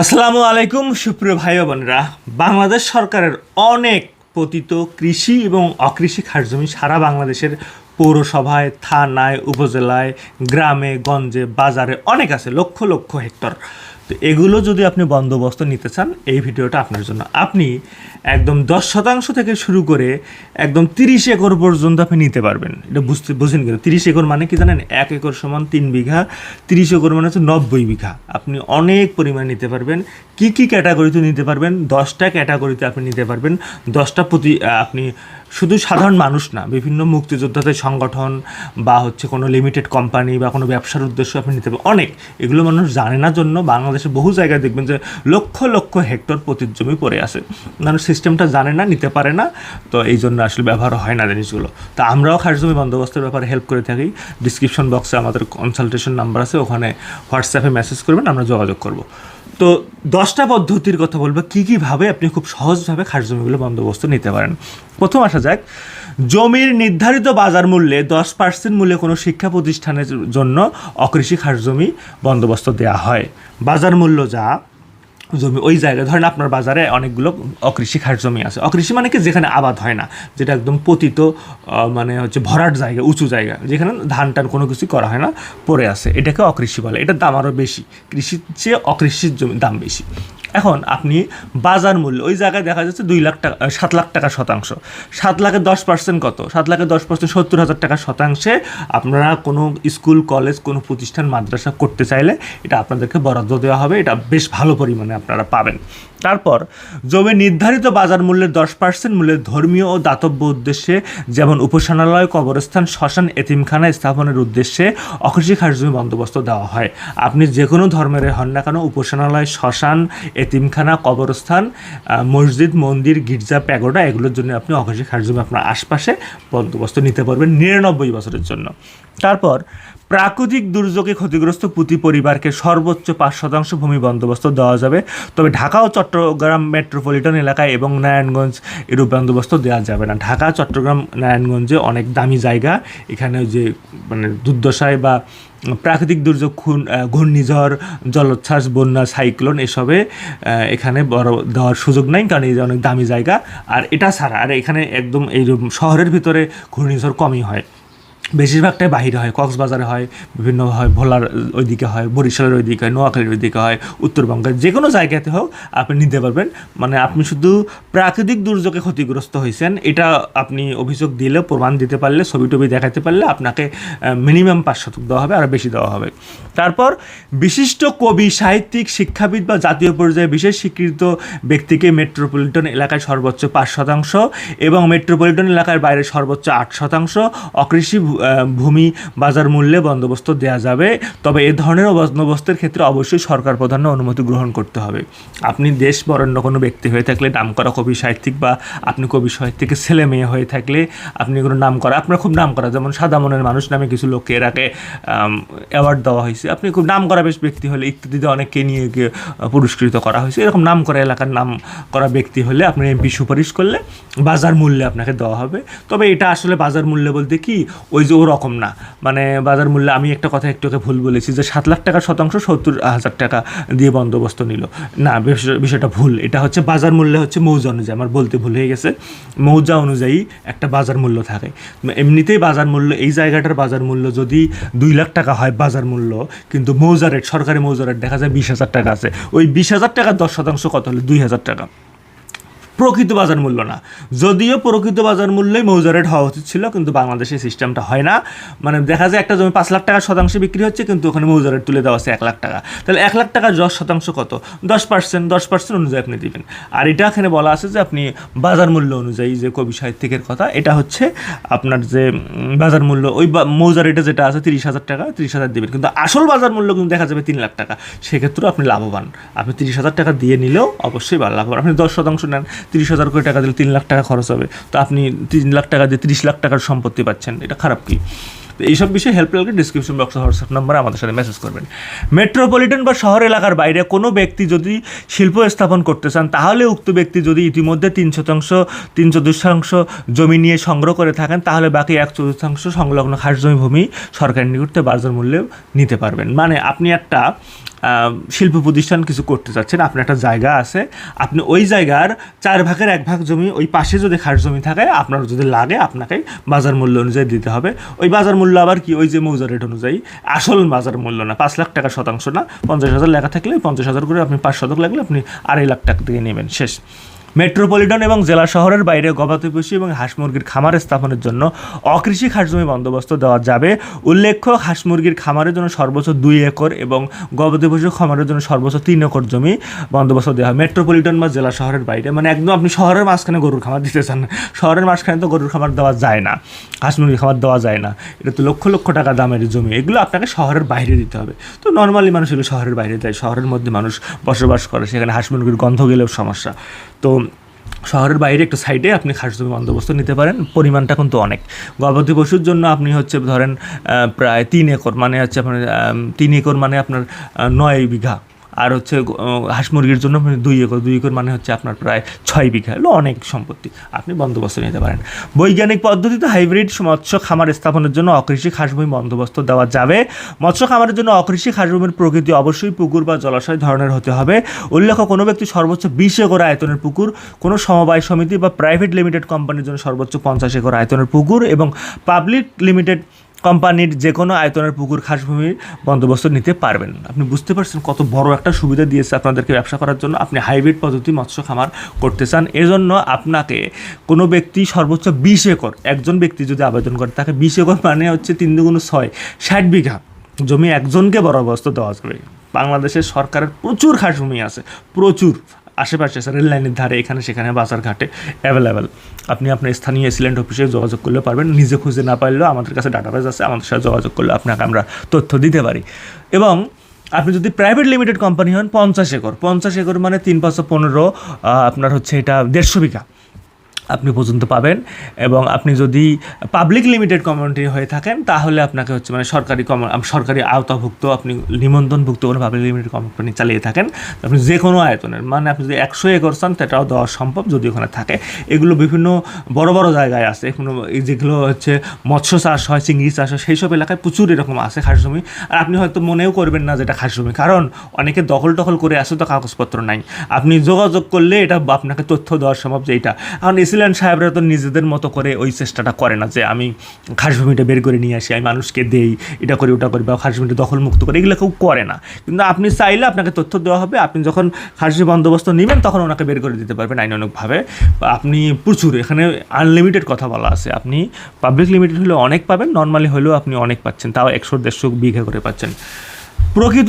আসসালামু আলাইকুম, সুপ্রিয় ভাই বোনরা। বাংলাদেশ সরকারের অনেক পতিত কৃষি এবং অকৃষি খাস জমি সারা বাংলাদেশের পৌরসভায়, থানায়, উপজেলায়, গ্রামে, গঞ্জে, বাজারে অনেক আছে, লক্ষ লক্ষ হেক্টর। তো এগুলো যদি আপনি বন্দোবস্ত নিতে চান, এই ভিডিওটা আপনার জন্য। আপনি একদম দশ শতাংশ থেকে শুরু করে একদম তিরিশ একর পর্যন্ত আপনি নিতে পারবেন। এটা বুঝতে, বুঝেন কিন্তু তিরিশ একর মানে কি জানেন? এক একর সমান তিন বিঘা, তিরিশ একর মানে হচ্ছে নব্বই বিঘা। আপনি অনেক পরিমাণ নিতে পারবেন। কি কি ক্যাটাগরিতে নিতে পারবেন? দশটা ক্যাটাগরিতে আপনি নিতে পারবেন। দশটা প্রতি আপনি শুধু সাধারণ মানুষ না, বিভিন্ন মুক্তিযোদ্ধাদের সংগঠন বা হচ্ছে কোনো লিমিটেড কোম্পানি বা কোনো ব্যবসার উদ্দেশ্য আপনি নিতে পারবেন অনেক। এগুলো মানুষ জানে না জন্য বাংলাদেশে বহু জায়গায় দেখবেন যে লক্ষ লক্ষ হেক্টর প্রতি জমি পড়ে আছে। মানুষ সিস্টেমটা জানে না, নিতে পারে না, তো এই জন্য আসলে ব্যবহার হয় না জিনিসগুলো। তা আমরাও খাস জমি বন্দোবস্তের ব্যাপারে হেল্প করে থাকি। ডিসক্রিপশন বক্সে আমাদের কনসালটেশন নাম্বার আছে, ওখানে হোয়াটসঅ্যাপে মেসেজ করবেন, আমরা যোগাযোগ করব। তো দশটা পদ্ধতির কথা বলব। কী কীভাবে আপনি খুব সহজভাবে খাস জমিগুলো বন্দোবস্ত নিতে পারেন? প্রথম আসা যাক, জমির নির্ধারিত বাজার মূল্যে দশ পার্সেন্ট মূল্যে কোনো শিক্ষা প্রতিষ্ঠানের জন্য অকৃষি খাস জমি বন্দোবস্ত দেওয়া হয়। বাজার মূল্য যা জমি, ওই জায়গায় ধরেন আপনার বাজারে অনেকগুলো অকৃষি খাস জমি আছে। অকৃষি মানে কি? যেখানে আবাদ হয় না, যেটা একদম পতিত মানে হচ্ছে ভরাট জায়গা, উঁচু জায়গা, যেখানে ধান টান কোনো কিছু করা হয় না, পড়ে আছে। এটাকে অকৃষি বলে। এটার দাম আরও বেশি। কৃষির চেয়ে অকৃষির জমি দাম বেশি। এখন আপনি বাজার মূল্য, ওই জায়গায় দেখা যাচ্ছে দুই লাখ টাকা, সাত লাখ টাকা শতাংশ। সাত লাখে দশ পার্সেন্ট কত? সাত লাখে দশ পার্সেন্ট সত্তর হাজার টাকা শতাংশে আপনারা কোনো স্কুল, কলেজ, কোনো প্রতিষ্ঠান, মাদ্রাসা করতে চাইলে এটা আপনাদেরকে বরাদ্দ দেওয়া হবে। এটা বেশ ভালো পরিমাণে আপনারা পাবেন। তারপর, জমি নির্ধারিত বাজার মূল্যের দশ পার্সেন্ট মূল্যের ধর্মীয় ও দাতব্য উদ্দেশ্যে, যেমন উপাসনালয় কবরস্থান, শ্মশান, এতিমখানা স্থাপনের উদ্দেশ্যে অকৃষি খাস জমি বন্দোবস্ত দেওয়া হয়। আপনি যে কোনো ধর্মের হন না কেন উপাসনালয় শ্মশান, এতিমখানা, কবরস্থান মসজিদ, মন্দির, গির্জা, প্যাগোডা, এগুলোর জন্য আপনি অকৃষি খাস জমি আপনার আশপাশে বন্দোবস্ত নিতে পারবেন নিরানব্বই বছরের জন্য। তারপর প্রাকৃতিক দুর্যোগে ক্ষতিগ্রস্ত প্রতি পরিবারকে সর্বোচ্চ পাঁচ শতাংশ ভূমি বন্দোবস্ত দেওয়া যাবে। তবে ঢাকা ও চট্টগ্রাম মেট্রোপলিটন এলাকায় এবং নারায়ণগঞ্জ এরূপ বন্দোবস্ত দেওয়া যাবে না। ঢাকা, চট্টগ্রাম, নারায়ণগঞ্জে অনেক দামি জায়গা। এখানে যে মানে দুর্দশায় বা প্রাকৃতিক দুর্যোগ, খুন ঘূর্ণিঝড়, জলোচ্ছ্বাস, বন্যা, সাইক্লোন এসবে এখানে বড় দেওয়ার সুযোগ নাই কারণ এই যে অনেক দামি জায়গা। আর এটা ছাড়া, আর এখানে একদম এই শহরের ভিতরে ঘূর্ণিঝড় কমই হয়। বেশিরভাগটাই বাহিরে হয়, কক্সবাজারে হয়, বিভিন্ন হয়, ভোলার ওইদিকে হয়, বরিশালের ওইদিকে হয়, নোয়াখালীর ওইদিকে হয়, উত্তরবঙ্গের যে কোনো জায়গাতে হোক আপনি নিতে পারবেন। মানে আপনি শুধু প্রাকৃতিক দুর্যোগে ক্ষতিগ্রস্ত হয়েছেন, এটা আপনি অভিযোগ দিলে, প্রমাণ দিতে পারলে, ছবি টবি দেখাতে পারলে আপনাকে মিনিমাম পাঁচ শতক দেওয়া হবে আর বেশি দেওয়া হবে। তারপর বিশিষ্ট কবি, সাহিত্যিক, শিক্ষাবিদ বা জাতীয় পর্যায়ে বিশেষ স্বীকৃত ব্যক্তিকে মেট্রোপলিটন এলাকায় সর্বোচ্চ পাঁচ শতাংশ এবং মেট্রোপলিটন এলাকার বাইরে সর্বোচ্চ আট শতাংশ, অকৃষি ভূমি বাজার মূল্যে বন্দোবস্ত দেওয়া যাবে। তবে এ ধরনের বন্দোবস্তের ক্ষেত্রে অবশ্যই সরকার প্রধান অনুমতি গ্রহণ করতে হবে। আপনি দেশ বরেণ্য কোনো ব্যক্তি হয়ে থাকলে নাম করা কবি সাহিত্যিক বা আপনি কবি সাহিত্যিকের ছেলে মেয়ে হয়ে থাকলে, আপনি কোনো নাম করা আপনার খুব নাম করা যেমন সাদা মনের মানুষ নামে কিছু লোককে এর আগে অ্যাওয়ার্ড দেওয়া হয়েছে। আপনি খুব নাম করা বেশ ব্যক্তি হলে, ইত্যাদিতে অনেককে নিয়ে গিয়ে পুরস্কৃত করা হয়েছে। এরকম নাম করা এলাকার নাম করা ব্যক্তি হলে আপনি এমপি সুপারিশ করলে বাজার মূল্যে আপনাকে দেওয়া হবে। তবে এটা আসলে বাজার মূল্য বলতে কি? ওই যে ওরকম না। মানে বাজার মূল্যে আমি একটা কথা একটু ওকে ভুল বলেছি যে সাত লাখ টাকার শতাংশ সত্তর হাজার টাকা দিয়ে বন্দোবস্ত নিল। না, বিষয়- বিষয়টা ভুল। এটা হচ্ছে বাজার মূল্য হচ্ছে মৌজা অনুযায়ী। আমার বলতে ভুল হয়ে গেছে। মৌজা অনুযায়ী একটা বাজার মূল্য থাকে। এমনিতেই বাজার মূল্য, এই জায়গাটার বাজার মূল্য যদি দুই লাখ টাকা হয় বাজার মূল্য, কিন্তু মৌজা রেট সরকারি মৌজা রেট দেখা যায় বিশ হাজার টাকা আছে। ওই বিশ হাজার টাকার দশ শতাংশ কত হলে? দুই হাজার টাকা। প্রকৃত বাজার মূল্য না। যদিও প্রকৃত বাজার মূল্যই মৌজা রেট হওয়া উচিত ছিল, কিন্তু বাংলাদেশে সিস্টেমটা হয় না। মানে দেখা যায় একটা জমি পাঁচ লাখ টাকা শতাংশে বিক্রি হচ্ছে, কিন্তু ওখানে মৌজা রেট তুলে দেওয়া আছে এক লাখ টাকা। তাহলে এক লাখ টাকার দশ শতাংশ কত? দশ পার্সেন্ট দশ পার্সেন্ট অনুযায়ী আপনি দিবেন। আর এটা এখানে বলা আছে যে আপনি বাজার মূল্য অনুযায়ী যে কবি সাহিত্যিকের কথা, এটা হচ্ছে আপনার যে বাজার মূল্য, ওই বা- মৌজা রেটে যেটা আছে তিরিশ হাজার টাকা, তিরিশ হাজার দিবেন। কিন্তু আসল বাজার মূল্য কিন্তু দেখা যাবে তিন লাখ টাকা। সেক্ষেত্রেও আপনি লাভবান। আপনি তিরিশ হাজার টাকা দিয়ে নিলেও অবশ্যই লাভবান। আপনি দশ শতাংশ নেন তিরিশ হাজার করে টাকা দিলে তিন লাখ টাকা খরচ হবে। তো আপনি তিন লাখ টাকা দিয়ে তিরিশ লাখ টাকার সম্পত্তি পাচ্ছেন, এটা খারাপ কি? তো এইসব বিষয়ে হেল্প লাগলে ডিসক্রিপশন বক্সে হোয়াটসঅ্যাপ নাম্বারে আমাদের সাথে মেসেজ করবেন। মেট্রোপলিটন বা শহর এলাকার বাইরে কোনো ব্যক্তি যদি শিল্প স্থাপন করতে চান, তাহলে উক্ত ব্যক্তি যদি ইতিমধ্যে তিন শতাংশ, তিন চতুর্থাংশ জমি নিয়ে সংগ্রহ করে থাকেন, তাহলে বাকি এক চতুর্থাংশ সংলগ্ন খাস জমি ভূমি সরকারি নিকটে বাজার মূল্যে নিতে পারবেন। মানে আপনি একটা শিল্প প্রতিষ্ঠান কিছু করতে চাচ্ছেন, আপনার একটা জায়গা আছে, আপনি ওই জায়গার চার ভাগের এক ভাগ জমি, ওই পাশে যদি খাস জমি থাকে, আপনার যদি লাগে, আপনাকে বাজার মূল্য অনুযায়ী দিতে হবে। ওই বাজার মূল্য আবার কি? ওই যে মৌজা রেট অনুযায়ী। আসল বাজার মূল্য না, পাঁচ লাখ টাকা শতাংশ না, পঞ্চাশ হাজার লেখা থাকলে পঞ্চাশ হাজার করে আপনি পাঁচ শতক লাগলে আপনি আড়াই লাখ টাকা দিয়ে নেবেন, শেষ। মেট্রোপলিটন এবং জেলা শহরের বাইরে গবাদি পশু এবং হাঁস মুরগির খামার স্থাপনের জন্য অকৃষি খাস জমি বন্দোবস্ত দেওয়া যাবে। উল্লেখ্য, হাঁস মুরগির খামারের জন্য সর্বোচ্চ দুই একর এবং গবাদি পশু খামারের জন্য সর্বোচ্চ তিন একর জমি বন্দোবস্ত দেওয়া হয় মেট্রোপলিটন বা জেলা শহরের বাইরে মানে একদম আপনি শহরের মাঝখানে গরুর খামার দিতে চান শহরের মাঝখানে তো গরুর খামার দেওয়া যায় না, হাঁস মুরগির খামার দেওয়া যায় না। এটা তো লক্ষ লক্ষ টাকা দামের জমি, এগুলো আপনাকে শহরের বাইরে দিতে হবে। তো নর্মালি মানুষ এগুলো শহরের বাইরে দেয়, শহরের মধ্যে মানুষ বসবাস করে, সেখানে হাঁস মুরগির গন্ধ গেলেও সমস্যা। তো শহরের বাইরে একটু সাইডে আপনি খাস জমি বন্দোবস্ত নিতে পারেন। পরিমাণটা কিন্তু অনেক। গবাদি পশুর জন্য আপনি হচ্ছে ধরেন প্রায় তিন একর মানে হচ্ছে আপনার তিন একর মানে আপনার নয় বিঘা। আর হচ্ছে হাঁস মুরগির জন্য আপনি দুই একর দুই একর মানে হচ্ছে আপনার প্রায় ছয় বিঘা এগুলো অনেক সম্পত্তি। আপনি বন্দোবস্ত নিতে পারেন। বৈজ্ঞানিক পদ্ধতিতে হাইব্রিড মৎস্য খামার স্থাপনের জন্য অকৃষি খাসভূমি বন্দোবস্ত দেওয়া যাবে। মৎস্য খামারের জন্য অকৃষি খাসভূমির প্রকৃতি অবশ্যই পুকুর বা জলাশয় ধরনের হতে হবে। উল্লেখ্য, কোনো ব্যক্তি সর্বোচ্চ বিশ একর আয়তনের পুকুর, কোনো সমবায় সমিতি বা প্রাইভেট লিমিটেড কোম্পানির জন্য সর্বোচ্চ পঞ্চাশ একর আয়তনের পুকুর এবং পাবলিক লিমিটেড কোম্পানির যে কোনো আয়তনের পুকুর খাসভূমির বন্দোবস্ত নিতে পারবেন। আপনি বুঝতে পারছেন কত বড় একটা সুবিধা দিয়েছে আপনাদেরকে ব্যবসা করার জন্য? আপনি হাইব্রিড পদ্ধতি মৎস্য খামার করতে চান, এজন্য আপনাকে কোনো ব্যক্তি সর্বোচ্চ বিশ একর, একজন ব্যক্তি যদি আবেদন করে, তাকে বিশ একর মানে হচ্ছে তিন দুগুণ ছয়, ষাট বিঘা জমি একজনকে বরাবস্ত দেওয়া যাবে। বাংলাদেশের সরকারের প্রচুর খাসভূমি আছে, প্রচুর। আশেপাশে রেল লাইনের ধারে, এখানে সেখানে বাজার ঘাটে অ্যাভেলেবেল আপনি আপনার স্থানীয় এসিলেন্ট অফিসে যোগাযোগ করলে পারবেন। নিজে খুঁজে না পারলেও আমাদের কাছে ডাটাবেজ আছে, আমাদের সাথে যোগাযোগ করলে আপনাকে আমরা তথ্য দিতে পারি। এবং আপনি যদি প্রাইভেট লিমিটেড কোম্পানি হন, পঞ্চাশ একর। পঞ্চাশ একর মানে তিন পাঁচশো পনেরো আপনার হচ্ছে এটা দেড়শো বিঘা। আপনি পর্যন্ত পাবেন এবং আপনি যদি পাবলিক লিমিটেড কমিউনিটি হয়ে থাকেন, তাহলে আপনাকে হচ্ছে মানে সরকারি কম- সরকারি আওতাভুক্ত, আপনি নিমন্ত্রণভুক্ত কোনো পাবলিক লিমিটেড কোম্পানি চালিয়ে থাকেন, আপনি যে কোনো আয়তনের মানে আপনি যদি একশো একর চান, সেটাও দেওয়া সম্ভব যদি ওখানে থাকে। এগুলো বিভিন্ন বড় বড় জায়গায় আছে এগুলো যেগুলো হচ্ছে মৎস্য চাষ হয়, চিংড়ি চাষ হয় সেই সব এলাকায় প্রচুর এরকম আছে খাস জমি। আর আপনি হয়তো মনেও করবেন না যেটা খাস জমি, কারণ অনেকে দখল টখল করে আসে তো কাগজপত্র নাই। আপনি যোগাযোগ করলে এটা আপনাকে তথ্য দেওয়া সম্ভব যে এটা এখন ইসিল্যান্ড সাহেবরা তো নিজেদের মতো করে ওই চেষ্টাটা করে না যে আমি খাস জমিটা বের করে নিয়ে আসি, আমি মানুষকে দেই, এটা করি, ওটা করি, বা খাস জমিটা দখল মুক্ত করে, এগুলো কেউ করে না। কিন্তু আপনি চাইলে আপনাকে তথ্য দেওয়া হবে, আপনি যখন খাসি বন্দোবস্ত নেবেন তখন ওনাকে বের করে দিতে পারবেন আইনানুগভাবে। বা আপনি প্রচুর, এখানে আনলিমিটেড কথা বলা আছে। আপনি পাবলিক লিমিটেড হলে অনেক পাবেন নর্মালি হলেও আপনি অনেক পাচ্ছেন, তাও একশো দেড়শো বিঘা করে পাচ্ছেন। প্রকৃত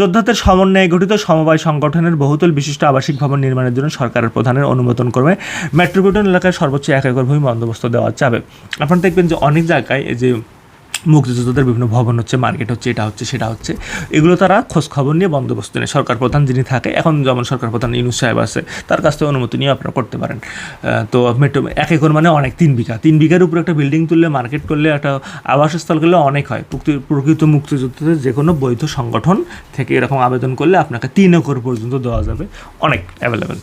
যোদ্ধাদের সমন্বয়ে গঠিত সমবায় সংগঠনের বহুতল বিশিষ্ট আবাসিক ভবন নির্মাণের জন্য সরকারের প্রধানের অনুমোদন করবে মেট্রোপলিটন এলাকায় সর্বোচ্চ এক একর ভূমি বন্দোবস্ত দেওয়া যাবে। আপনারা দেখবেন যে অনেক জায়গায় এই যে মুক্তিযোদ্ধাদের বিভিন্ন ভবন হচ্ছে, মার্কেট হচ্ছে, এটা হচ্ছে, সেটা হচ্ছে। এগুলো তারা খোঁজ খবর নিয়ে বন্দোবস্ত নেয়। সরকার প্রধান যিনি থাকে, এখন যেমন সরকার প্রধান ইনুস সাহেব আছে, তার কাছ থেকে অনুমতি নিয়ে আপনারা করতে পারেন। তো মেট্রো এক একর মানে অনেক, তিন বিঘা। তিন বিঘার উপর একটা বিল্ডিং তুললে মার্কেট করলে, একটা আবাসস্থল করলে অনেক হয়। প্রকৃ- প্রকৃত মুক্তিযোদ্ধাদের যে কোনো বৈধ সংগঠন থেকে এরকম আবেদন করলে আপনাকে তিন একর পর্যন্ত দেওয়া যাবে। অনেক অ্যাভেলেবেল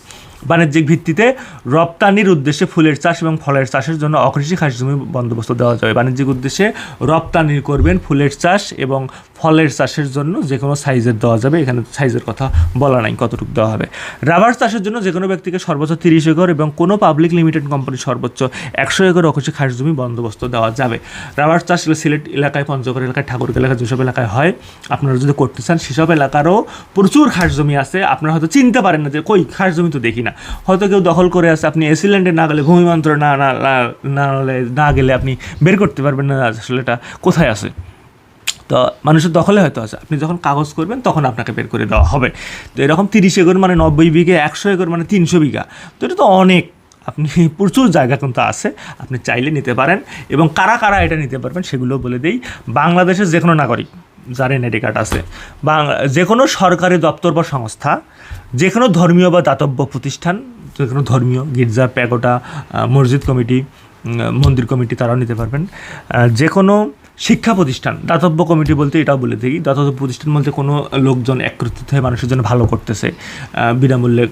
বাণিজ্যিক ভিত্তিতে রপ্তানির উদ্দেশ্যে ফুলের চাষ এবং ফলের চাষের জন্য অকৃষি খাস জমি বন্দোবস্ত দেওয়া যাবে। বাণিজ্যিক উদ্দেশ্যে রপ্তানি করবেন ফুলের চাষ এবং ফলের চাষের জন্য যে কোনো সাইজের দেওয়া যাবে। এখানে সাইজের কথা বলা নাই কতটুকু দেওয়া হবে। রাবার চাষের জন্য যে কোনো ব্যক্তিকে সর্বোচ্চ তিরিশ একর এবং কোনো পাবলিক লিমিটেড কোম্পানির সর্বোচ্চ একশো একর অকৃষি খাস জমি বন্দোবস্ত দেওয়া যাবে। রাবার চাষ সিলেট এলাকায়, পঞ্চগড় এলাকায় ঠাকুর এলাকায় যেসব এলাকায় হয়, আপনারা যদি করতে চান, সেসব এলাকারও প্রচুর খাস জমি আছে। আপনারা হয়তো চিনতে পারেন না যে, কই, খাস জমি তো দেখি না। হয়তো কেউ দখল করে আছে। আপনি এসিল্যান্ডে না গেলে ভূমি মন্ত্র না না, না- না গেলে আপনি বের করতে পারবেন না। আসলে এটা কোথায় আছে? তো মানুষের দখলে হয়তো আছে। আপনি যখন কাগজ করবেন, তখন আপনাকে বের করে দেওয়া হবে। তো এরকম তিরিশ একর মানে নব্বই বিঘে, একশো একর মানে তিনশো বিঘা। তো এটা তো অনেক। আপনি প্রচুর জায়গা কিন্তু আছে। আপনি চাইলে নিতে পারেন এবং কারা কারা এটা নিতে পারবেন সেগুলো বলে দেই। বাংলাদেশের যে কোনো নাগরিক যার এনআইডি কার্ড আছে, বা যে কোনো সরকারি দপ্তর বা সংস্থা যে কোনো ধর্মীয় বা দাতব্য প্রতিষ্ঠান যে কোনো ধর্মীয়, গির্জা প্যাগোটা মসজিদ কমিটি মন্দির কমিটি তারাও নিতে পারবেন। যে কোনো শিক্ষা প্রতিষ্ঠান, দাতব্য কমিটি বলতে এটাও বলে থাকি। দাতব্য প্রতিষ্ঠান বলতে কোনো লোকজন একত্রিত হয়ে মানুষের জন্য ভালো করতেছে। বিনামূল্যে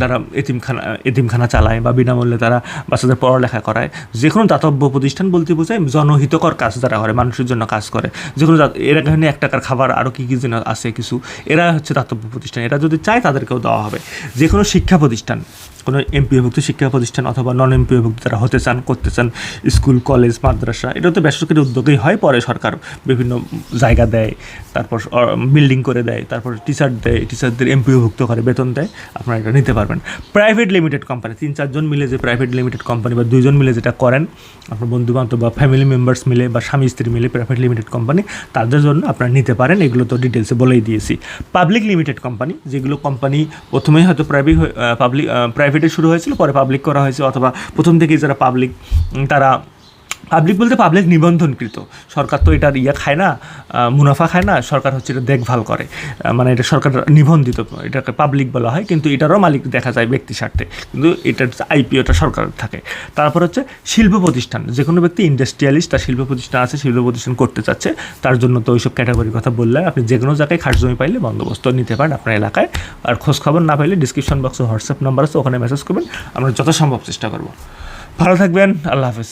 তারা এতিমখানা এতিমখানা চালায় বা বিনামূল্যে তারা বাচ্চাদের পড়ালেখা করায়। যে কোনো দাতব্য প্রতিষ্ঠান বলতে বোঝায় জনহিতকর কাজ যারা করে, মানুষের জন্য কাজ করে। যে কোনো এরা এখানে এক টাকার খাবার আরও কী কী যেন আছে কিছু, এরা হচ্ছে দাতব্য প্রতিষ্ঠান। এরা যদি চায় তাদেরকেও দেওয়া হবে। যে কোনো শিক্ষা প্রতিষ্ঠান, কোনো এমপিওভুক্ত শিক্ষা প্রতিষ্ঠান অথবা নন এমপিওভুক্ত যারা হতে চান, করতে চান, স্কুল, কলেজ, মাদ্রাসা এটা তো বেসরকারি উদ্যোগেই হয় পরে সরকার বিভিন্ন জায়গা দেয়, তারপর বিল্ডিং করে দেয়, তারপর টিচার দেয় টিচারদের এমপিওভুক্ত করে বেতন দেয়, আপনারা এটা নিতে পারবেন। প্রাইভেট লিমিটেড কোম্পানি তিন চারজন মিলে যে প্রাইভেট লিমিটেড কোম্পানি বা দুইজন মিলে যেটা করেন, আপনার বন্ধু বান্ধব বা ফ্যামিলি মেম্বার্স মিলে বা স্বামী স্ত্রী মিলে প্রাইভেট লিমিটেড কোম্পানি তাদের জন্য আপনারা নিতে পারেন, এগুলো তো ডিটেলসে বলেই দিয়েছি। পাবলিক লিমিটেড কোম্পানি যেগুলো কোম্পানি প্রথমেই হয়তো প্রাইভেট পাবলিক প্রাইভেটে শুরু হয়েছিল, পরে পাবলিক করা হয়েছে, অথবা প্রথম থেকেই যারা পাবলিক তারা পাবলিক বলতে পাবলিক নিবন্ধনকৃত। সরকার তো এটার ইয়ে খায় না মুনাফা খায় না, সরকার হচ্ছে এটা দেখভাল করে। মানে এটা সরকার নিবন্ধিত, এটাকে পাবলিক বলা হয়, কিন্তু এটারও মালিক দেখা যায় ব্যক্তি স্বার্থে। কিন্তু এটার আইপিওটা সরকারের থাকে। তারপর হচ্ছে শিল্প প্রতিষ্ঠান যে কোনো ব্যক্তি ইন্ডাস্ট্রিয়ালিস্ট তার শিল্প প্রতিষ্ঠান আছে, শিল্প প্রতিষ্ঠান করতে চাচ্ছে, তার জন্য তো ওইসব ক্যাটাগরির কথা বললে, আপনি যে কোনো জায়গায় খাট জমি পাইলে বন্দোবস্ত নিতে পারেন আপনার এলাকায়। আর খোঁজখবর না পাইলে ডিসক্রিপশন বক্সে হোয়াটসঅ্যাপ নাম্বার আছে, ওখানে মেসেজ করবেন, আমরা যথাসম্ভব চেষ্টা করব। ভালো থাকবেন, আল্লাহ হাফেজ।